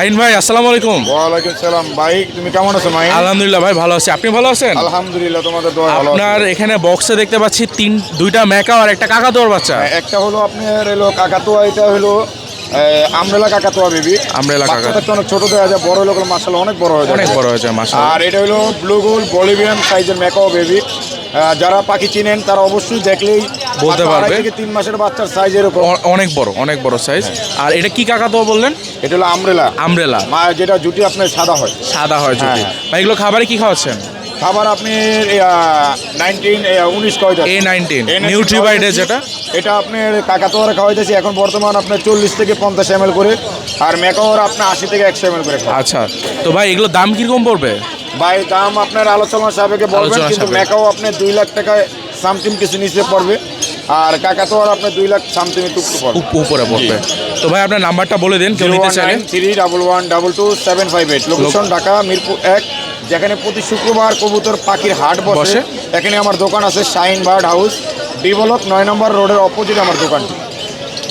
আইন ভাই আসসালামু আলাইকুম। ওয়ালাইকুম সালাম। ভাই তুমি কেমন আছো ভাই আলহামদুলিল্লাহ ভাই ভালো আছি। আপনি ভালো আছেন? আলহামদুলিল্লাহ তোমাদের দোয়া ভালো। আপনার এখানে বক্সে দেখতে পাচ্ছি তিন দুইটা মেকা আর একটা কাকাতোর বাচ্চা। একটা হলো আপনার এলো কাকাতুয়া এটা হলো আমরেলা কাকাতুয়া বেবি। আমরেলা কাকাতুয়া। অনেক ছোট দেখা যায় বড় লোক মাসাল অনেক বড় হয়ে যায়। অনেক বড় হয়েছে মাসা আর এটা হলো ব্লু গোল বলিভিয়ান সাইজের মেকাও বেবি। যারা পাখি চিনেন তারা অবশ্যই দেখলেই বলতে পারবে। তিন মাসের বাচ্চার সাইজ এরকম। অনেক বড় অনেক বড় সাইজ আর এটা কি কাকাতো বললেন? এটা হলো আমরেলা আমরেলা যেটা জুটি আপনার সাদা হয়। সাদা হয় যদি হ্যাঁ, ভাই এগুলো খাবারে কি খাওয়াচ্ছেন? খাবার আপনি নাইনটিন উনিশ কয়টা? এ নাইনটিন নিউট্রিবাইডে। যেটা? এটা আপনার কাকাতোয়ারা খাওয়াইতেছি। এখন বর্তমান আপনার চল্লিশ থেকে পঞ্চাশ এম করে। আর মেকাওয়ার আপনার আশি থেকে একশো এম করে আচ্ছা। তো ভাই এগুলো দাম কীরকম পড়বে? ভাই দাম আপনার আলোচনা সাপেক্ষে বলবেন কিন্তু। মেকাও আপনার দুই লাখ টাকায় সামথিং কিছু নিচে পড়বে আর কাকা তো আর আপনার দুই লাখ সামথিং পড়বে। উপরে পড়বে। তো ভাই আপনার নাম্বারটা বলে দিন কেউ নিতে চাইলে। Three double one double two seven five eight. Location Dhaka Mirpur এক যেখানে প্রতি শুক্রবার কবুতর পাখির হাট বসে। বসে। এখানে আমার দোকান আছে Shine Bird House D block নয় নম্বর রোডের অপোজিট আমার দোকানটি।